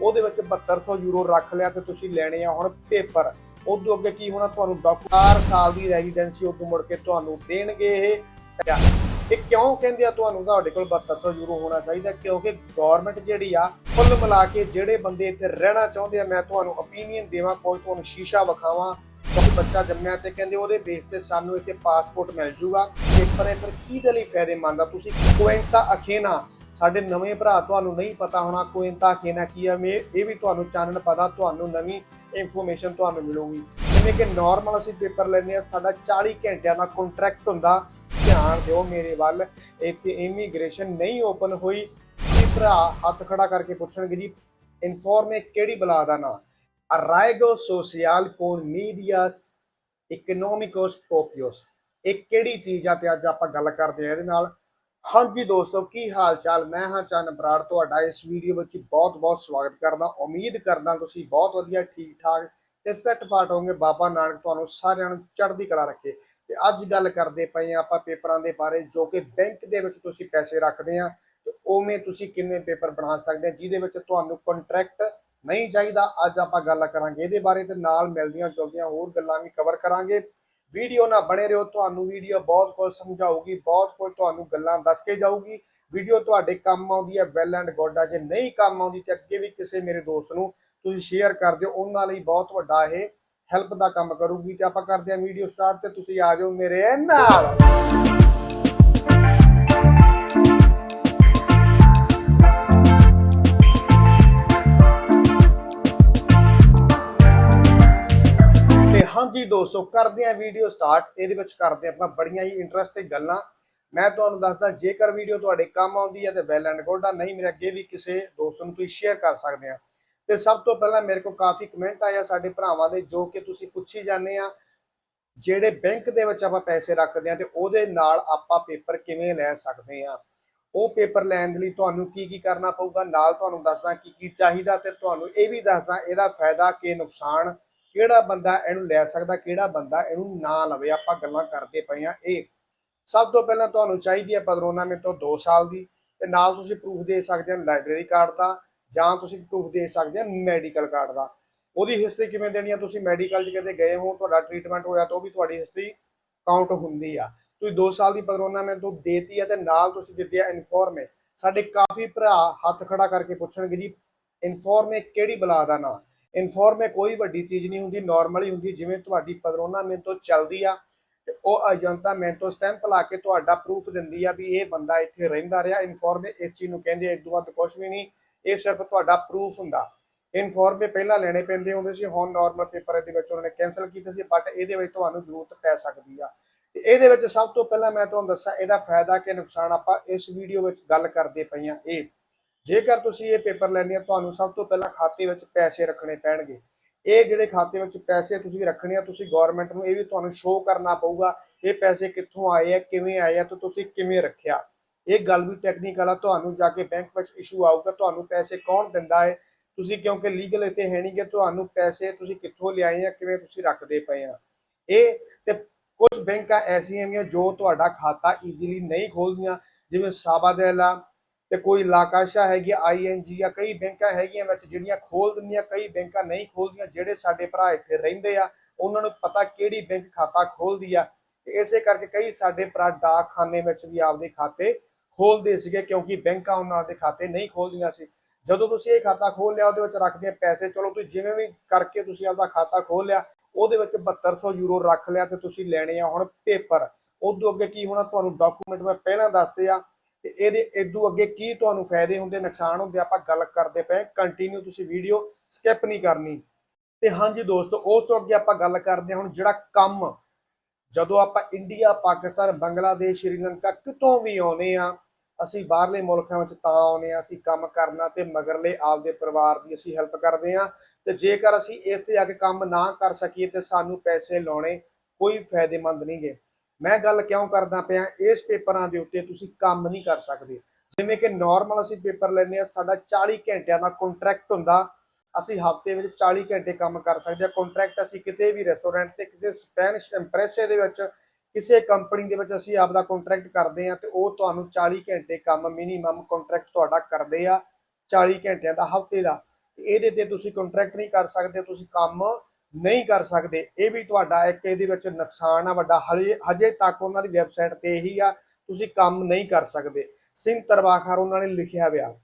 ਉਹਦੇ ਵਿੱਚ 7200 ਯੂਰੋ ਰੱਖ ਲਿਆ ਤੇ ਤੁਸੀਂ ਲੈਣੇ ਆ ਹੁਣ ਪੇਪਰ। ਉਦੋਂ ਅੱਗੇ ਕੀ ਹੋਣਾ ਤੁਹਾਨੂੰ ਡਾਕਟਰ ਸਾਲ ਦੀ ਰੈਜ਼ੀਡੈਂਸੀ ਉਦੋਂ ਮੁੜ ਕੇ ਤੁਹਾਨੂੰ ਦੇਣਗੇ ਇਹ। ਇਹ ਕਿਉਂ ਕਹਿੰਦੇ ਆ ਤੁਹਾਨੂੰ ਤੁਹਾਡੇ ਕੋਲ 7200 ਯੂਰੋ ਹੋਣਾ ਚਾਹੀਦਾ? ਕਿਉਂਕਿ ਗਵਰਨਮੈਂਟ ਜਿਹੜੀ ਆ, ਕੁੱਲ ਮਿਲਾ ਕੇ ਜਿਹੜੇ ਬੰਦੇ ਇੱਥੇ ਰਹਿਣਾ ਚਾਹੁੰਦੇ ਆ, ਮੈਂ ਤੁਹਾਨੂੰ ਓਪੀਨੀਅਨ ਦੇਵਾਂ, ਕੋਈ ਤੁਹਾਨੂੰ ਸ਼ੀਸ਼ਾ ਵਿਖਾਵਾਂ। ਕੋਈ ਬੱਚਾ ਜੰਮਿਆ ਤੇ ਕਹਿੰਦੇ ਉਹਦੇ ਬੇਸ ਤੇ ਸਾਨੂੰ ਇੱਥੇ ਪਾਸਪੋਰਟ ਮਿਲ ਜੂਗਾ। ਪੇਪਰ ਇਹ ਫਿਰ ਕਿਹਦੇ ਲਈ ਫਾਇਦੇਮੰਦ ਆ? ਤੁਸੀਂ ਕੁਇੰਟਾ ਅਖੇਨਾ ਸਾਡੇ ਨਵੇਂ ਭਰਾ ਤੁਹਾਨੂੰ ਨਹੀਂ ਪਤਾ ਹੋਣਾ ਕੁਇੰਟਾ ਅਖੇਨਾ ਕੀ ਹੈ ਮੈਂ ਇਹ ਵੀ ਤੁਹਾਨੂੰ ਚਾਨਣ ਪਤਾ, ਤੁਹਾਨੂੰ ਨਵੀਂ ਇਨਫੋਰਮੇਸ਼ਨ ਤੁਹਾਨੂੰ ਮਿਲੂਗੀ। ਜਿਵੇਂ ਕਿ ਨਾਰਮਲ ਅਸੀਂ ਪੇਪਰ ਲੈਂਦੇ ਆ ਸਾਡਾ 40 ਘੰਟਿਆਂ ਦਾ ਕੰਟਰੈਕਟ ਹੁੰਦਾ। ਧਿਆਨ ਦਿਓ ਮੇਰੇ ਵੱਲ, ਇੱਥੇ ਇਮੀਗ੍ਰੇਸ਼ਨ ਨਹੀਂ ਓਪਨ ਹੋਈ। ਕੀ ਭਰਾ ਹੱਥ ਖੜਾ ਕਰਕੇ ਪੁੱਛਣਗੇ ਜੀ ਇਨਫੋਰਮੇ ਕਿਹੜੀ ਬਲਾ ਦਾ ਨਾਂ? Arraigo social por medias económicos propios ਇਹ ਕਿਹੜੀ ਚੀਜ਼ ਆ ਤੇ ਅੱਜ ਆਪਾਂ ਗੱਲ ਕਰਦੇ ਆ ਇਹਦੇ ਨਾਲ। ਹਾਂਜੀ ਦੋਸਤੋ, ਕੀ ਹਾਲ ਚਾਲ ਮੈਂ ਹਾਂ ਚੰਨ ਬਰਾੜ, ਤੁਹਾਡਾ ਇਸ ਵੀਡੀਓ ਵਿੱਚ ਬਹੁਤ ਬਹੁਤ ਸਵਾਗਤ ਕਰਦਾ। ਉਮੀਦ ਕਰਦਾ ਤੁਸੀਂ ਬਹੁਤ ਵਧੀਆ ਠੀਕ ਠਾਕ ਤੇ ਫਿੱਟ ਫਾਟ ਹੋਵੋਗੇ। ਬਾਬਾ ਨਾਨਕ ਤੁਹਾਨੂੰ ਸਾਰਿਆਂ ਨੂੰ ਚੜ੍ਹਦੀ ਕਲਾ ਰੱਖੇ। ਤੇ ਅੱਜ ਗੱਲ ਕਰਦੇ ਪਏ ਆ ਆਪਾਂ ਪੇਪਰਾਂ ਦੇ ਬਾਰੇ, ਜੋ ਕਿ ਬੈਂਕ ਦੇ ਵਿੱਚ ਤੁਸੀਂ ਪੈਸੇ ਰੱਖਦੇ ਆ ਤੇ ਉਵੇਂ ਤੁਸੀਂ ਕਿੰਨੇ ਪੇਪਰ ਬਣਾ ਸਕਦੇ ਆ, ਜਿਹਦੇ ਵਿੱਚ ਤੁਹਾਨੂੰ ਕੰਟਰੈਕਟ ਨਹੀਂ ਚਾਹੀਦਾ। ਅੱਜ ਆਪਾਂ ਗੱਲ ਕਰਾਂਗੇ ਇਹਦੇ ਬਾਰੇ ਤੇ ਨਾਲ ਮਿਲਦੀਆਂ ਜੁਲਦੀਆਂ ਹੋਰ ਗੱਲਾਂ ਵੀ ਕਵਰ ਕਰਾਂਗੇ। ਵੀਡੀਓ ਨਾਲ ਬਣੇ ਰਹੋ, ਤੁਹਾਨੂੰ ਵੀਡੀਓ ਬਹੁਤ ਕੁਝ ਸਮਝਾਊਗੀ, ਬਹੁਤ ਕੁਝ ਤੁਹਾਨੂੰ ਗੱਲਾਂ ਦੱਸ ਕੇ ਜਾਊਗੀ। ਵੀਡੀਓ ਤੁਹਾਡੇ ਕੰਮ ਆਉਂਦੀ ਹੈ ਵੈਲ ਐਂਡ ਗੁੱਡ ਆ। ਜੇ ਨਹੀਂ ਕੰਮ ਆਉਂਦੀ ਤੇ ਅੱਗੇ ਵੀ ਕਿਸੇ ਮੇਰੇ ਦੋਸਤ ਨੂੰ ਤੁਸੀਂ ਸ਼ੇਅਰ ਕਰ ਦਿਓ, ਉਹਨਾਂ ਲਈ ਬਹੁਤ ਵੱਡਾ ਇਹ ਹੈਲਪ ਦਾ ਕੰਮ ਕਰੂਗੀ। ਤੇ ਆਪਾਂ ਕਰਦੇ ਹਾਂ ਵੀਡੀਓ ਸਟਾਰਟ ਤੇ ਤੁਸੀਂ ਆ ਜਾਓ ਮੇਰੇ ਨਾਲ। ਤੇ ਦੋਸਤੋ, ਕਰਦੇ ਹਾਂ ਵੀਡੀਓ ਸਟਾਰਟ ਇਹਦੇ ਵਿੱਚ ਕਰਦੇ ਆਪਾਂ ਬੜੀਆਂ ਹੀ ਇੰਟਰਸਟਿੰਗ ਗੱਲਾਂ। ਮੈਂ ਤੁਹਾਨੂੰ ਦੱਸਦਾ, ਜੇਕਰ ਵੀਡੀਓ ਤੁਹਾਡੇ ਕੰਮ ਆਉਂਦੀ ਹੈ ਤੇ ਵੈਲ ਐਂਡ ਗੁੱਡ ਆ, ਨਹੀਂ ਮੇਰੇ ਅੱਗੇ ਵੀ ਕਿਸੇ ਦੋਸਤ ਨੂੰ ਤੁਸੀਂ ਸ਼ੇਅਰ ਕਰ ਸਕਦੇ ਆ ਤੇ ਸਭ ਤੋਂ ਪਹਿਲਾਂ ਮੇਰੇ ਕੋਲ ਕਾਫੀ ਕਮੈਂਟ ਆਇਆ ਸਾਡੇ ਭਰਾਵਾਂ ਦੇ, ਜੋ ਕਿ ਤੁਸੀਂ ਪੁੱਛੀ ਜਾਂਦੇ ਆ, ਜਿਹੜੇ ਬੈਂਕ ਦੇ ਵਿੱਚ ਆਪਾਂ ਪੈਸੇ ਰੱਖਦੇ ਆ ਤੇ ਉਹਦੇ ਨਾਲ ਆਪਾਂ ਪੇਪਰ ਕਿਵੇਂ ਲੈ ਸਕਦੇ ਆ ਉਹ ਪੇਪਰ ਲੈਣ ਦੇ ਲਈ ਤੁਹਾਨੂੰ ਕੀ ਕੀ ਕਰਨਾ ਪਊਗਾ, ਨਾਲ ਤੁਹਾਨੂੰ ਦੱਸਾਂ ਕੀ ਕੀ ਚਾਹੀਦਾ ਤੇ ਤੁਹਾਨੂੰ ਇਹ ਵੀ ਦੱਸਾਂ ਇਹਦਾ ਫਾਇਦਾ ਕੀ ਨੁਕਸਾਨ ਕਿਹੜਾ ਬੰਦਾ ਇਹਨੂੰ ਲੈ ਸਕਦਾ, ਕਿਹੜਾ ਬੰਦਾ ਇਹਨੂੰ ਨਾ ਲਵੇ? ਆਪਾਂ ਗੱਲਾਂ ਕਰਦੇ ਪਏ ਆ ਇਹ ਸਭ ਤੋਂ ਪਹਿਲਾਂ ਤੁਹਾਨੂੰ ਚਾਹੀਦੀ ਹੈ ਪਦਰੋਨਾ ਮੇ ਤੋਂ 2 ਸਾਲ ਦੀ ਤੇ ਨਾਲ ਤੁਸੀਂ ਪ੍ਰੂਫ ਦੇ ਸਕਦੇ ਹੋ ਲਾਇਬ੍ਰੇਰੀ ਕਾਰਡ ਦਾ ਜਾਂ ਤੁਸੀਂ ਪ੍ਰੂਫ ਦੇ ਸਕਦੇ ਹੋ ਮੈਡੀਕਲ ਕਾਰਡ ਦਾ। ਉਹਦੀ ਹਿਸਟਰੀ ਕਿਵੇਂ ਦੇਣੀ ਆ ਤੁਸੀਂ ਮੈਡੀਕਲ 'ਚ ਕਿਤੇ ਗਏ ਹੋ, ਤੁਹਾਡਾ ਟ੍ਰੀਟਮੈਂਟ ਹੋਇਆ ਤਾਂ ਉਹ ਵੀ ਤੁਹਾਡੀ ਹਿਸਟਰੀ ਕਾਊਂਟ ਹੁੰਦੀ ਆ। ਤੁਸੀਂ 2 ਸਾਲ ਦੀ ਪਦਰੋਨਾ ਮੇ ਤੋਂ ਦੇਤੀ ਆ ਤੇ ਨਾਲ ਤੁਸੀਂ ਦਿੱਤੀ ਆ ਇਨਫੋਰਮੇ ਸਾਡੇ ਕਾਫੀ ਭਰਾ ਹੱਥ ਖੜਾ ਕਰਕੇ ਪੁੱਛਣਗੇ ਜੀ ਇਨਫੋਰਮੇ ਕਿਹੜੀ ਬਲਾ ਦਾ ਨਾਂ? ਇਨਫੋਰਮੇ ਕੋਈ ਵੱਡੀ ਚੀਜ਼ ਨਹੀਂ ਹੁੰਦੀ ਨਾਰਮਲੀ ਹੁੰਦੀ, ਜਿਵੇਂ ਤੁਹਾਡੀ ਪਦਰੋਨਾ ਮੇ ਤੋਂ ਚੱਲਦੀ ਆ, ਤੇ ਉਹ ਏਜੰਟਾ ਮੈਂ ਤੋਂ ਸਟੈਂਪ ਲਾ ਕੇ ਤੁਹਾਡਾ ਪ੍ਰੂਫ ਦਿੰਦੀ ਆ ਵੀ ਇਹ ਬੰਦਾ ਇੱਥੇ ਰਹਿੰਦਾ ਰਿਹਾ। ਇਨਫੋਰਮੇ ਇਸ ਚੀਜ਼ ਨੂੰ ਕਹਿੰਦੇ ਆ, ਇਸ ਤੋਂ ਵੱਧ ਕੁਝ ਵੀ ਨਹੀਂ, ਇਹ ਸਿਰਫ ਤੁਹਾਡਾ ਪ੍ਰੂਫ ਹੁੰਦਾ। ਇਨਫੋਰਮੇ ਪਹਿਲਾਂ ਲੈਣੇ ਪੈਂਦੇ ਹੁੰਦੇ ਸੀ, ਹੁਣ ਨਾਰਮਲ ਪੇਪਰ ਇਹਦੇ ਵਿੱਚ ਉਹਨਾਂ ਨੇ ਕੈਨਸਲ ਕੀਤੇ ਸੀ ਬਟ ਇਹਦੇ ਵਿੱਚ ਤੁਹਾਨੂੰ ਜ਼ਰੂਰਤ ਪੈ ਸਕਦੀ ਆ। ਤੇ ਇਹਦੇ ਵਿੱਚ ਸਭ ਤੋਂ ਪਹਿਲਾਂ ਮੈਂ ਤੁਹਾਨੂੰ ਦੱਸਾਂ, ਇਹਦਾ ਫਾਇਦਾ ਕਿ ਨੁਕਸਾਨ ਆਪਾਂ ਇਸ ਵੀਡੀਓ ਵਿੱਚ ਗੱਲ ਕਰਦੇ ਪਏ ਆ, ਇਹ ਜੇਕਰ ਤੁਸੀਂ ਇਹ ਪੇਪਰ ਲੈਣੇ ਆ ਤੁਹਾਨੂੰ ਸਭ ਤੋਂ ਪਹਿਲਾਂ ਖਾਤੇ ਵਿੱਚ ਪੈਸੇ ਰੱਖਣੇ ਪੈਣਗੇ। ਇਹ ਜਿਹੜੇ ਖਾਤੇ ਵਿੱਚ ਪੈਸੇ ਤੁਸੀਂ ਰੱਖਣੇ ਆ, ਤੁਸੀਂ ਗਵਰਨਮੈਂਟ ਨੂੰ ਇਹ ਵੀ ਤੁਹਾਨੂੰ ਸ਼ੋਅ ਕਰਨਾ ਪਊਗਾ, ਇਹ ਪੈਸੇ ਕਿੱਥੋਂ ਆਏ ਆ, ਕਿਵੇਂ ਆਏ ਆ ਤੇ ਤੁਸੀਂ ਕਿਵੇਂ ਰੱਖਿਆ। ਇਹ ਗੱਲ ਵੀ ਟੈਕਨੀਕਲ ਆ ਤੁਹਾਨੂੰ ਜਾ ਕੇ ਬੈਂਕ ਵਿੱਚ ਇਸ਼ੂ ਆਊਗਾ, ਤੁਹਾਨੂੰ ਪੈਸੇ ਕੌਣ ਦਿੰਦਾ ਹੈ ਤੁਸੀਂ ਕਿਉਂਕਿ ਲੀਗਲ ਇੱਥੇ ਹੈ ਨਹੀਂ ਕਿ ਤੁਹਾਨੂੰ ਪੈਸੇ ਤੁਸੀਂ ਕਿੱਥੋਂ ਲਿਆਏ ਆ, ਕਿਵੇਂ ਤੁਸੀਂ ਰੱਖਦੇ ਪਏ ਆ। ਇਹ ਤੇ ਕੁਝ ਬੈਂਕਾਂ ਐਸੀਆਂ ਵੀ ਜੋ ਤੁਹਾਡਾ ਖਾਤਾ ਈਜ਼ੀਲੀ ਨਹੀਂ ਖੋਲਦੀਆਂ, ਜਿਵੇਂ ਸਾਬਾਦੈਲਾ ਤੇ ਕੋਈ ਲਾਕਾਸ਼ਾ ਹੈਗੀ ਆਈਐਨਜੀ ਆ, ਕਈ ਬੈਂਕਾਂ ਹੈਗੀਆਂ ਵਿੱਚ ਜਿਹੜੀਆਂ ਖੋਲ ਦਿੰਦੀਆਂ, ਕਈ ਬੈਂਕਾਂ ਨਹੀਂ ਖੋਲਦੀਆਂ, ਜਿਹੜੇ ਸਾਡੇ ਭਰਾ ਇੱਥੇ ਰਹਿੰਦੇ ਆ, ਉਹਨਾਂ ਨੂੰ ਪਤਾ ਕਿਹੜੀ ਬੈਂਕ ਖਾਤਾ ਖੋਲਦੀ ਆ। ਤੇ ਇਸੇ ਕਰਕੇ ਕਈ ਸਾਡੇ ਭਰਾ ਡਾਕਖਾਨੇ ਵਿੱਚ ਵੀ ਆਪਦੇ ਖਾਤੇ ਖੋਲਦੇ ਸੀਗੇ, ਕਿਉਂਕਿ ਬੈਂਕਾਂ ਉਹਨਾਂ ਦੇ ਖਾਤੇ ਨਹੀਂ ਖੋਲਦੀਆਂ ਸੀ। ਜਦੋਂ ਤੁਸੀਂ ਇਹ ਖਾਤਾ ਖੋਲ ਲਿਆ, ਉਹਦੇ ਵਿੱਚ ਰੱਖਦੇ ਆ ਪੈਸੇ, ਚਲੋ ਤੁਸੀਂ ਜਿਵੇਂ ਵੀ ਕਰਕੇ ਤੁਸੀਂ ਆਪਦਾ ਖਾਤਾ ਖੋਲ ਲਿਆ, ਉਹਦੇ ਵਿੱਚ 7200 ਯੂਰੋ ਰੱਖ ਲਿਆ ਤੇ ਤੁਸੀਂ ਲੈਣੇ ਆ ਹੁਣ ਪੇਪਰ। ਉਦੋਂ ਅੱਗੇ ਕੀ ਹੋਣਾ, ਤੁਹਾਨੂੰ ਡਾਕੂਮੈਂਟ ਮੈਂ ਪਹਿਲਾਂ ਦੱਸਦੇ ਆ ਤੇ ਇਹਦੇ ਇਦੋਂ ਅੱਗੇ ਕੀ ਤੁਹਾਨੂੰ ਫਾਇਦੇ ਹੁੰਦੇ, ਨੁਕਸਾਨ ਹੁੰਦੇ, ਆਪਾਂ ਗੱਲ ਕਰਦੇ ਪਏ ਕੰਟੀਨਿਊ ਤੁਸੀਂ ਵੀਡੀਓ ਸਕਿਪ ਨਹੀਂ ਕਰਨੀ। ਤੇ ਹਾਂਜੀ ਦੋਸਤੋ, ਉਸ ਤੋਂ ਅੱਗੇ ਆਪਾਂ ਗੱਲ ਕਰਦੇ ਹਾਂ ਹੁਣ ਜਿਹੜਾ ਕੰਮ, ਜਦੋਂ ਆਪਾਂ ਇੰਡੀਆ ਪਾਕਿਸਤਾਨ ਬੰਗਲਾਦੇਸ਼ ਸ਼੍ਰੀਲੰਕਾ ਕਿਤੋਂ ਵੀ ਆਉਨੇ ਆ ਅਸੀਂ ਬਾਹਰਲੇ ਮੁਲਕਾਂ ਵਿੱਚ ਤਾਂ ਆਉਨੇ ਆ ਅਸੀਂ ਕੰਮ ਕਰਨਾ ਤੇ ਮਗਰਲੇ ਆਪਦੇ ਪਰਿਵਾਰ ਦੀ ਅਸੀਂ ਹੈਲਪ ਕਰਦੇ ਆ ਤੇ ਜੇਕਰ ਅਸੀਂ ਇੱਥੇ ਆ ਕੇ ਕੰਮ ਨਾ ਕਰ ਸਕੀਏ ਤੇ ਸਾਨੂੰ ਪੈਸੇ ਲਾਉਣੇ ਕੋਈ ਫਾਇਦੇਮੰਦ ਨਹੀਂਗੇ ਮੈਂ ਗੱਲ ਕਿਉਂ ਕਰਦਾ ਪਿਆ, ਇਸ ਪੇਪਰਾਂ ਦੇ ਉੱਤੇ ਤੁਸੀਂ ਕੰਮ ਨਹੀਂ ਕਰ ਸਕਦੇ। ਜਿਵੇਂ ਕਿ ਨਾਰਮਲ ਅਸੀਂ ਪੇਪਰ ਲੈਂਦੇ ਆ ਸਾਡਾ 40 ਘੰਟਿਆਂ ਦਾ ਕੰਟਰੈਕਟ ਹੁੰਦਾ। ਅਸੀਂ ਹਫ਼ਤੇ ਵਿੱਚ 40 ਘੰਟੇ ਕੰਮ ਕਰ ਸਕਦੇ ਆ ਕੰਟਰੈਕਟ ਅਸੀਂ ਕਿਤੇ ਵੀ ਰੈਸਟੋਰੈਂਟ ਤੇ, ਕਿਸੇ ਸਪੈਨਿਸ਼ ਐਮਪ੍ਰੈਸੇ ਦੇ ਵਿੱਚ, ਕਿਸੇ ਕੰਪਨੀ ਦੇ ਵਿੱਚ ਅਸੀਂ ਆਪਦਾ ਕੰਟਰੈਕਟ ਕਰਦੇ ਆ ਤੇ ਉਹ ਤੁਹਾਨੂੰ 40 ਘੰਟੇ ਕੰਮ ਮਿਨੀਮਮ ਕੰਟਰੈਕਟ ਤੁਹਾਡਾ ਕਰਦੇ ਆ 40 ਘੰਟਿਆਂ ਦਾ ਹਫ਼ਤੇ ਦਾ। ਇਹਦੇ ਤੇ ਤੁਸੀਂ ਕੰਟਰੈਕਟ ਨਹੀਂ ਕਰ ਸਕਦੇ, ਤੁਸੀਂ ਕੰਮ ਨਹੀਂ ਕਰ ਸਕਦੇ, ਇਹ ਵੀ ਤੁਹਾਡਾ ਇੱਕ ਇਹਦੇ ਵਿੱਚ ਨੁਕਸਾਨ ਆ, ਵੱਡਾ ਹਜੇ ਹਜੇ ਤੱਕ ਉਹਨਾਂ ਦੀ ਵੈਬਸਾਈਟ ਤੇ ਇਹੀ ਆ, ਤੁਸੀਂ ਕੰਮ ਨਹੀਂ ਕਰ ਸਕਦੇ। ਸਿੰਘ ਤਰਵਾਖਰ ਉਹਨਾਂ ਨੇ ਲਿਖਿਆ ਹੋਇਆ।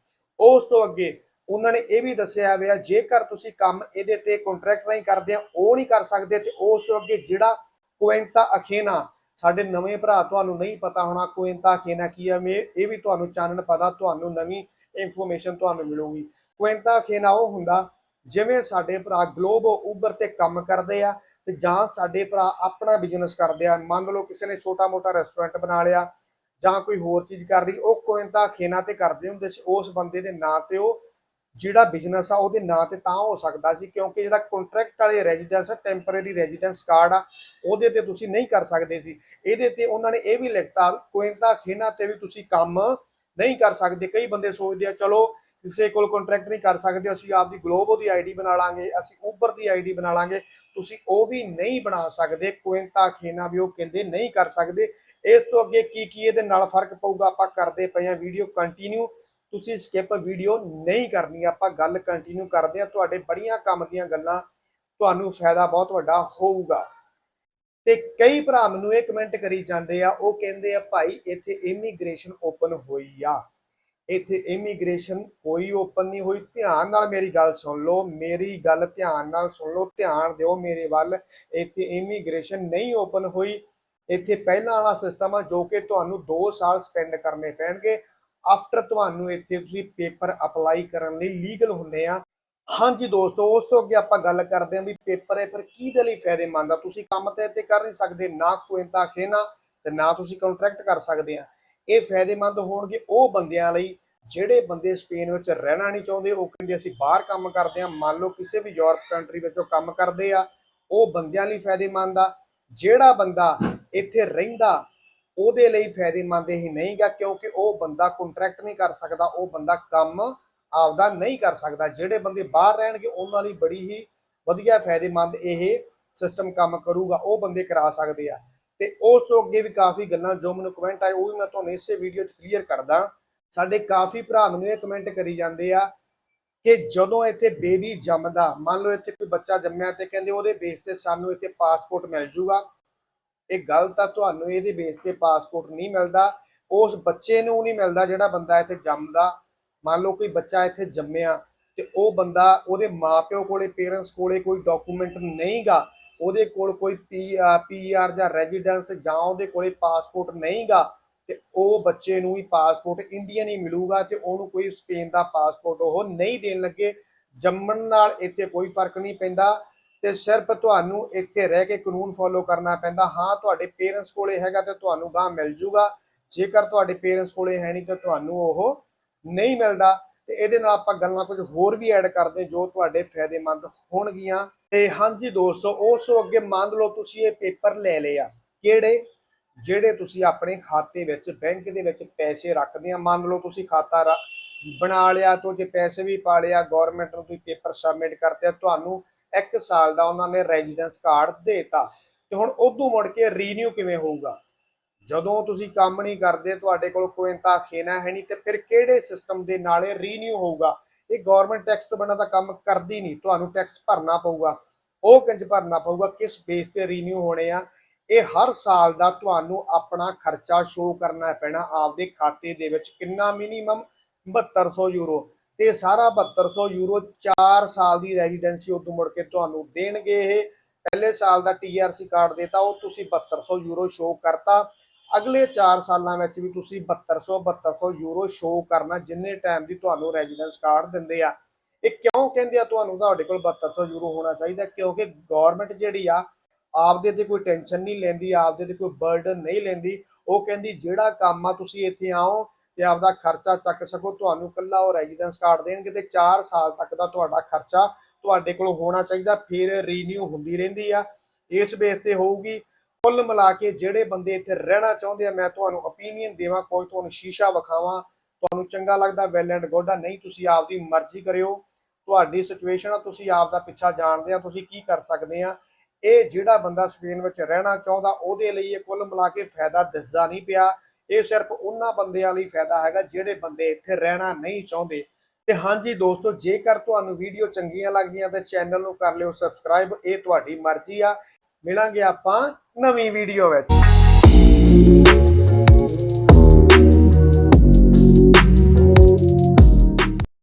ਉਸ ਤੋਂ ਅੱਗੇ ਉਹਨਾਂ ਨੇ ਇਹ ਵੀ ਦੱਸਿਆ ਹੋਇਆ, ਜੇਕਰ ਤੁਸੀਂ ਕੰਮ ਇਹਦੇ ਤੇ ਕੰਟਰੈਕਟ ਨਹੀਂ ਕਰਦੇ ਆ ਉਹ ਨਹੀਂ ਕਰ ਸਕਦੇ, ਤੇ ਉਸ ਤੋਂ ਅੱਗੇ ਜਿਹੜਾ ਕੁਇੰਤਾ ਅਖੇਨਾ, ਸਾਡੇ ਨਵੇਂ ਭਰਾ ਤੁਹਾਨੂੰ ਨਹੀਂ ਪਤਾ ਹੋਣਾ ਕੁਇੰਤਾ ਅਖੇਨਾ ਕੀ ਆ ਇਹ ਵੀ ਤੁਹਾਨੂੰ ਚਾਨਣ ਪਤਾ, ਤੁਹਾਨੂੰ ਨਵੀਂ ਇਨਫੋਰਮੇਸ਼ਨ ਤੁਹਾਨੂੰ ਮਿਲੂਗੀ। ਕੁਇੰਤਾ ਅਖੇਨਾ ਉਹ ਹੁੰਦਾ ਜਿਵੇਂ ਸਾਡੇ ਭਰਾ ਗਲੋਬ ਉਬਰ ਤੇ ਕੰਮ ਕਰਦੇ ਆ ਤੇ ਜਾਂ ਸਾਡੇ ਭਰਾ ਆਪਣਾ ਬਿਜ਼ਨਸ ਕਰਦੇ ਆ, ਮੰਨ ਲਓ ਕਿਸੇ ਨੇ ਛੋਟਾ ਮੋਟਾ ਰੈਸਟੋਰੈਂਟ ਬਣਾ ਲਿਆ ਜਾਂ ਕੋਈ ਹੋਰ ਚੀਜ਼ ਕਰ ਲਈ ਉਹ ਕੋਇੰਤਾ ਖੇਨਾ ਤੇ ਕਰਦੇ ਹੁੰਦੇ ਸੀ, ਉਸ ਬੰਦੇ ਦੇ ਨਾਂ ਤੇ ਉਹ ਜਿਹੜਾ ਬਿਜ਼ਨਸ ਆ ਉਹਦੇ ਨਾਂ ਤੇ ਤਾਂ ਹੋ ਸਕਦਾ ਸੀ, ਕਿਉਂਕਿ ਜਿਹੜਾ ਕੰਟਰੈਕਟ ਵਾਲੇ ਰੈਜ਼ੀਡੈਂਸ ਟੈਂਪਰੇਰੀ ਰੈਜ਼ੀਡੈਂਸ ਕਾਰਡ ਆ, ਉਹਦੇ ਤੇ ਤੁਸੀਂ ਨਹੀਂ ਕਰ ਸਕਦੇ ਸੀ। ਇਹਦੇ ਤੇ ਉਹਨਾਂ ਨੇ ਇਹ ਵੀ ਲਿਖਤਾ, ਕੋਇੰਤਾ ਖੇਨਾ ਤੇ ਵੀ ਤੁਸੀਂ ਕੰਮ ਨਹੀਂ ਕਰ ਸਕਦੇ। ਕਈ ਬੰਦੇ ਸੋਚਦੇ ਆ, ਚਲੋ ਕਿਸੇ ਕੋਲ ਕੰਟਰੈਕਟ ਨਹੀਂ ਕਰ ਸਕਦੇ, ਅਸੀਂ ਆਪਦੀ ਗਲੋਬੋ ਦੀ ਆਈਡੀ ਬਣਾ ਲਾਂਗੇ, ਅਸੀਂ ਉਬਰ ਦੀ ਆਈਡੀ ਬਣਾ ਲਾਂਗੇ, ਤੁਸੀਂ ਉਹ ਵੀ ਨਹੀਂ ਬਣਾ ਸਕਦੇ ਕੋਇੰਤਾ ਖੇਨਾ ਵੀ ਉਹ ਕਹਿੰਦੇ ਨਹੀਂ ਕਰ ਸਕਦੇ। ਇਸ ਤੋਂ ਅੱਗੇ ਕੀ ਕੀ ਇਹਦੇ ਨਾਲ ਫ਼ਰਕ ਪਊਗਾ, ਆਪਾਂ ਕਰਦੇ ਪਏ ਆ ਵੀਡੀਓ ਕੰਟੀਨਿਊ ਤੁਸੀਂ ਸਕਿਪ ਵੀਡੀਓ ਨਹੀਂ ਕਰਨੀ, ਆਪਾਂ ਗੱਲ ਕੰਟੀਨਿਊ ਕਰਦੇ ਆ ਤੁਹਾਡੇ ਬੜੀਆਂ ਕੰਮ ਦੀਆਂ ਗੱਲਾਂ, ਤੁਹਾਨੂੰ ਫਾਇਦਾ ਬਹੁਤ ਵੱਡਾ ਹੋਊਗਾ। ਤੇ ਕਈ ਭਰਾ ਮੈਨੂੰ ਇਹ ਕਮੈਂਟ ਕਰੀ ਜਾਂਦੇ ਆ, ਉਹ ਕਹਿੰਦੇ ਆ, ਭਾਈ, ਇੱਥੇ ਇਮੀਗ੍ਰੇਸ਼ਨ ਓਪਨ ਹੋਈ ਆ। ਇੱਥੇ ਇਮੀਗ੍ਰੇਸ਼ਨ ਕੋਈ ਓਪਨ ਨਹੀਂ ਹੋਈ। ਧਿਆਨ ਨਾਲ ਮੇਰੀ ਗੱਲ ਸੁਣ ਲਓ, ਮੇਰੀ ਗੱਲ ਧਿਆਨ ਨਾਲ ਸੁਣ ਲਓ, ਧਿਆਨ ਦਿਓ ਮੇਰੇ ਵੱਲ। ਇੱਥੇ ਇਮੀਗ੍ਰੇਸ਼ਨ ਨਹੀਂ ਓਪਨ ਹੋਈ। ਇੱਥੇ ਪਹਿਲਾਂ ਵਾਲਾ ਸਿਸਟਮ ਆ ਜੋ ਕਿ ਤੁਹਾਨੂੰ 2 ਸਾਲ ਸਪੈਂਡ ਕਰਨੇ ਪੈਣਗੇ। ਆਫਟਰ ਤੁਹਾਨੂੰ ਇੱਥੇ ਤੁਸੀਂ ਪੇਪਰ ਅਪਲਾਈ ਕਰਨ ਲਈ ਲੀਗਲ ਹੁੰਦੇ ਆ। ਹਾਂਜੀ ਦੋਸਤੋ, ਉਸ ਤੋਂ ਅੱਗੇ ਆਪਾਂ ਗੱਲ ਕਰਦੇ ਹਾਂ ਵੀ ਪੇਪਰ ਹੈ ਫਿਰ ਕਿਹਦੇ ਲਈ ਫਾਇਦੇਮੰਦ ਆ? ਤੁਸੀਂ ਕੰਮ ਤੇ ਇੱਥੇ ਕਰ ਨਹੀਂ ਸਕਦੇ, ਨਾ ਕੋਇੰਤਾ ਖੇਨਾ ਤੇ ਨਾ ਤੁਸੀਂ ਕੰਟਰੈਕਟ ਕਰ ਸਕਦੇ ਆ। ਇਹ ਫਾਇਦੇਮੰਦ ਹੋਣਗੇ। ਉਹ ਬੰਦਿਆਂ ਲਈ ਜਿਹੜੇ ਬੰਦੇ ਸਪੇਨ ਵਿੱਚ ਰਹਿਣਾ ਨਹੀਂ ਚਾਹੁੰਦੇ, ਉਹ ਕਹਿੰਦੇ ਅਸੀਂ ਬਾਹਰ ਕੰਮ ਕਰਦੇ ਆ ਮੰਨ ਲਓ ਕਿਸੇ ਵੀ ਯੂਰਪ ਕੰਟਰੀ ਵਿੱਚੋਂ ਕੰਮ ਕਰਦੇ ਆ, ਉਹ ਬੰਦਿਆਂ ਲਈ ਫਾਇਦੇਮੰਦ ਆ। ਜਿਹੜਾ ਬੰਦਾ ਇੱਥੇ ਰਹਿੰਦਾ, ਉਹਦੇ ਲਈ ਫਾਇਦੇਮੰਦ ਇਹ ਨਹੀਂਗਾ ਕਿਉਂਕਿ ਉਹ ਬੰਦਾ ਕੰਟਰੈਕਟ ਨਹੀਂ ਕਰ ਸਕਦਾ, ਉਹ ਬੰਦਾ ਕੰਮ ਆਪਦਾ ਨਹੀਂ ਕਰ ਸਕਦਾ। ਜਿਹੜੇ ਬੰਦੇ ਬਾਹਰ ਰਹਿਣਗੇ, ਉਹਨਾਂ ਲਈ ਬੜੀ ਹੀ ਵਧੀਆ ਫਾਇਦੇਮੰਦ ਇਹ ਸਿਸਟਮ ਕੰਮ ਕਰੂਗਾ, ਉਹ ਬੰਦੇ ਕਰਾ ਸਕਦੇ ਆ। ਤੇ ਉਸ ਤੋਂ ਅੱਗੇ ਵੀ ਕਾਫੀ ਗੱਲਾਂ ਜੋ ਮੈਨੂੰ ਕਮੈਂਟ ਆਏ, ਉਹ ਵੀ ਮੈਂ ਤੁਹਾਨੂੰ ਇਸੇ ਵੀਡੀਓ 'ਚ ਕਲੀਅਰ ਕਰਦਾ। ਸਾਡੇ ਕਾਫੀ ਭਰਾ ਮੈਨੂੰ ਇਹ ਕਮੈਂਟ ਕਰੀ ਜਾਂਦੇ ਆ ਕਿ ਜਦੋਂ ਇੱਥੇ ਬੇਬੀ ਜੰਮਦਾ, ਮੰਨ ਲਓ ਇੱਥੇ ਕੋਈ ਬੱਚਾ ਜੰਮਿਆ ਤੇ ਕਹਿੰਦੇ ਉਹਦੇ ਬੇਸ ਤੇ ਸਾਨੂੰ ਇੱਥੇ ਪਾਸਪੋਰਟ ਮਿਲ ਜੂਗਾ। ਇਹ ਗੱਲ ਤਾਂ ਤੁਹਾਨੂੰ ਇਹਦੇ ਬੇਸ ਤੇ ਪਾਸਪੋਰਟ ਨਹੀਂ ਮਿਲਦਾ, ਉਸ ਬੱਚੇ ਨੂੰ ਨਹੀਂ ਮਿਲਦਾ ਜਿਹੜਾ ਬੰਦਾ ਇੱਥੇ ਜੰਮਦਾ। ਮੰਨ ਲਓ ਕੋਈ ਬੱਚਾ ਇੱਥੇ ਜੰਮਿਆ ਤੇ ਉਹ ਬੰਦਾ ਉਹਦੇ ਮਾਪਿਓ ਕੋਲੇ ਪੇਰੈਂਟਸ ਕੋਲੇ ਕੋਈ ਡਾਕੂਮੈਂਟ ਨਹੀਂਗਾ। ਉਹਦੇ ਕੋਲ ਕੋਈ ਪੀਆਰ ਜਾਂ ਰੈਜ਼ੀਡੈਂਸ ਜਾਂ ਉਹਦੇ ਕੋਲੇ ਪਾਸਪੋਰਟ ਨਹੀਂਗਾ, ਤੇ ਉਹ ਬੱਚੇ ਨੂੰ ਹੀ ਪਾਸਪੋਰਟ ਇੰਡੀਅਨ ਹੀ ਮਿਲੂਗਾ ਤੇ ਉਹਨੂੰ ਕੋਈ ਸਪੇਨ ਦਾ ਪਾਸਪੋਰਟ ਉਹ ਨਹੀਂ ਦੇਣ ਲੱਗੇ। ਜੰਮਣ ਨਾਲ ਇੱਥੇ ਕੋਈ ਫ਼ਰਕ ਨਹੀਂ ਪੈਂਦਾ ਤੇ ਸਿਰਫ ਤੁਹਾਨੂੰ ਇੱਥੇ ਰਹਿ ਕੇ ਕਾਨੂੰਨ ਫੋਲੋ ਕਰਨਾ ਪੈਂਦਾ। ਹਾਂ, ਤੁਹਾਡੇ ਪੇਰੈਂਟਸ ਕੋਲੇ ਹੈਗਾ ਤੇ ਤੁਹਾਨੂੰ ਗਾਂ ਮਿਲ ਜੂਗਾ। ਜੇਕਰ ਤੁਹਾਡੇ ਪੇਰੈਂਟਸ ਕੋਲੇ ਹੈ ਨਹੀਂ ਤਾਂ ਤੁਹਾਨੂੰ ਉਹ ਨਹੀਂ ਮਿਲਦਾ। ਤੇ ਇਹਦੇ ਨਾਲ ਆਪਾਂ ਗੱਲਾਂ ਕੁਝ ਹੋਰ ਵੀ ਐਡ ਕਰਦੇ ਜੋ ਤੁਹਾਡੇ ਫਾਇਦੇਮੰਦ ਹੋਣਗੀਆਂ। ਤੇ ਹਾਂਜੀ ਦੋਸਤੋ ਉਸ ਤੋਂ ਅੱਗੇ ਮੰਨ ਲਓ ਤੁਸੀਂ ਇਹ ਪੇਪਰ ਲੈ ਲਏ ਆ। ਕਿਹੜੇ? ਜਿਹੜੇ ਤੁਸੀਂ ਆਪਣੇ ਖਾਤੇ ਵਿੱਚ ਬੈਂਕ ਦੇ ਵਿੱਚ ਪੈਸੇ ਰੱਖਦੇ ਆ। ਮੰਨ ਲਓ ਤੁਸੀਂ ਖਾਤਾ ਬਣਾ ਲਿਆ ਤੋਂ ਜੇ ਪੈਸੇ ਵੀ ਪਾ ਲਿਆ ਗਵਰਨਮੈਂਟ ਨੂੰ ਤੁਸੀਂ ਪੇਪਰ ਸਬਮਿਟ ਕਰਤੇ ਆ, ਤੁਹਾਨੂੰ ਇੱਕ ਸਾਲ ਦਾ ਉਹਨਾਂ ਨੇ ਰੈਜ਼ੀਡੈਂਸ ਕਾਰਡ ਦੇਤਾ। ਤੇ ਹੁਣ ਉਦੋਂ ਮੁੜ ਕੇ ਰੀਨਿਊ ਕਿਵੇਂ ਹੋਊਗਾ? ਜਦੋਂ ਤੁਸੀਂ ਕੰਮ ਨਹੀਂ ਕਰਦੇ, ਤੁਹਾਡੇ ਕੋਲ ਕੋਈ ਤਾਂ ਖੇਨਾ ਹੈ ਨਹੀਂ, ਤੇ ਫਿਰ ਕਿਹੜੇ ਸਿਸਟਮ ਦੇ ਨਾਲ ਇਹ ਰੀਨਿਊ ਹੋਊਗਾ? ਇਹ ਗਵਰਨਮੈਂਟ ਟੈਕਸ ਤੋਂ ਬਿਨਾਂ ਤਾਂ ਕੰਮ ਕਰਦੀ ਨਹੀਂ, ਤੁਹਾਨੂੰ ਟੈਕਸ ਭਰਨਾ ਪਊਗਾ। ਉਹ ਕਿੰਜ ਭਰਨਾ ਪਊਗਾ? ਕਿਸ ਬੇਸ ਤੇ ਰੀਨਿਊ ਹੋਣੇ ਆ? ਇਹ ਹਰ ਸਾਲ ਦਾ ਤੁਹਾਨੂੰ ਆਪਣਾ ਖਰਚਾ ਸ਼ੋਅ ਕਰਨਾ ਪੈਣਾ, ਆਪਦੇ ਖਾਤੇ ਦੇ ਵਿੱਚ ਕਿੰਨਾ ਮਿਨੀਮਮ 7200 ਯੂਰੋ ਤੇ ਸਾਰਾ 7200 ਯੂਰੋ 4 ਸਾਲ ਦੀ ਰੈਜ਼ੀਡੈਂਸੀ ਉਦੋਂ ਮੁੜ ਕੇ ਤੁਹਾਨੂੰ ਦੇਣਗੇ ਇਹ। ਪਹਿਲੇ ਸਾਲ ਦਾ ਟੀਆਰਸੀ ਕਾਰਡ ਦੇਤਾ, ਉਹ ਤੁਸੀਂ 7200 ਯੂਰੋ ਸ਼ੋਅ ਕਰਤਾ। ਅਗਲੇ 4 ਸਾਲਾਂ ਵਿੱਚ ਵੀ ਤੁਸੀਂ 7200 7200 ਯੂਰੋ ਸ਼ੋਅ ਕਰਨਾ, ਜਿੰਨੇ ਟਾਈਮ ਦੀ ਤੁਹਾਨੂੰ ਰੈਜ਼ੀਡੈਂਸ ਕਾਰਡ ਦਿੰਦੇ ਆ। ਇਹ ਕਿਉਂ ਕਹਿੰਦੇ ਆ? ਤੁਹਾਨੂੰ ਤੁਹਾਡੇ ਕੋਲ 7200 ਯੂਰੋ ਹੋਣਾ ਚਾਹੀਦਾ, ਕਿਉਂਕਿ ਗਵਰਨਮੈਂਟ ਜਿਹੜੀ ਆ, ਆਪਦੇ ਤੇ ਕੋਈ ਟੈਨਸ਼ਨ ਨਹੀਂ ਲੈਂਦੀ, ਆਪਦੇ ਤੇ ਕੋਈ ਬਰਡਨ ਨਹੀਂ ਲੈਂਦੀ। ਉਹ ਕਹਿੰਦੀ, ਜਿਹੜਾ ਕੰਮ ਆ ਤੁਸੀਂ ਇੱਥੇ ਆਓ ਤੇ ਆਪਦਾ ਖਰਚਾ ਚੱਕ ਸਕੋ, ਤੁਹਾਨੂੰ ਕੱਲਾ ਉਹ ਰੈਜ਼ੀਡੈਂਸ ਕਾਰਡ ਦੇਣਗੇ ਤੇ 4 ਸਾਲ ਤੱਕ ਦਾ ਤੁਹਾਡਾ ਖਰਚਾ ਤੁਹਾਡੇ ਕੋਲ ਹੋਣਾ ਚਾਹੀਦਾ, ਫਿਰ ਰੀਨਿਊ ਹੁੰਦੀ ਰਹਿੰਦੀ ਆ। ਇਸ ਬੇਸ ਤੇ ਹੋਊਗੀ। ਕੁੱਲ ਮਿਲਾ ਕੇ ਜਿਹੜੇ ਬੰਦੇ ਇੱਥੇ ਰਹਿਣਾ ਚਾਹੁੰਦੇ ਆ, ਮੈਂ ਤੁਹਾਨੂੰ ਓਪੀਨੀਅਨ ਦੇਵਾਂ, ਕੋਈ ਤੁਹਾਨੂੰ ਸ਼ੀਸ਼ਾ ਵਿਖਾਵਾਂ, ਤੁਹਾਨੂੰ ਚੰਗਾ ਲੱਗਦਾ ਵੈਲ ਐਂਡ ਗੁੱਡ ਆ, ਨਹੀਂ, ਤੁਸੀਂ ਆਪਦੀ ਮਰਜ਼ੀ ਕਰਿਓ। ਤੁਹਾਡੀ ਸਿਚੁਏਸ਼ਨ ਆ, ਤੁਸੀਂ ਆਪ ਦਾ ਪਿੱਛਾ ਜਾਣਦੇ ਆ, ਤੁਸੀਂ ਕੀ ਕਰ ਸਕਦੇ ਆ। ਇਹ ਜਿਹੜਾ ਬੰਦਾ ਸਪੇਨ ਵਿੱਚ ਰਹਿਣਾ ਚਾਹੁੰਦਾ, ਉਹਦੇ ਲਈ ਇਹ ਕੁੱਲ ਮਿਲਾ ਕੇ ਫਾਇਦਾ ਦਿਸਦਾ ਨਹੀਂ ਪਿਆ। ਇਹ ਸਿਰਫ ਉਹਨਾਂ ਬੰਦਿਆਂ ਲਈ ਫਾਇਦਾ ਹੈਗਾ, ਜਿਹੜੇ ਬੰਦੇ ਇੱਥੇ ਰਹਿਣਾ ਨਹੀਂ ਚਾਹੁੰਦੇ। ਤੇ ਹਾਂਜੀ ਦੋਸਤੋ, ਜੇਕਰ ਤੁਹਾਨੂੰ ਵੀਡੀਓ ਚੰਗੀਆਂ ਲੱਗਦੀਆਂ ਤਾਂ ਚੈਨਲ ਨੂੰ ਕਰ ਲਿਓ ਸਬਸਕ੍ਰਾਈਬ ਇਹ ਤੁਹਾਡੀ ਮਰਜ਼ੀ ਆ। ਮਿਲਾਂਗੇ ਆਪਾਂ ਨਵੀਂ ਵੀਡੀਓ ਵਿੱਚ।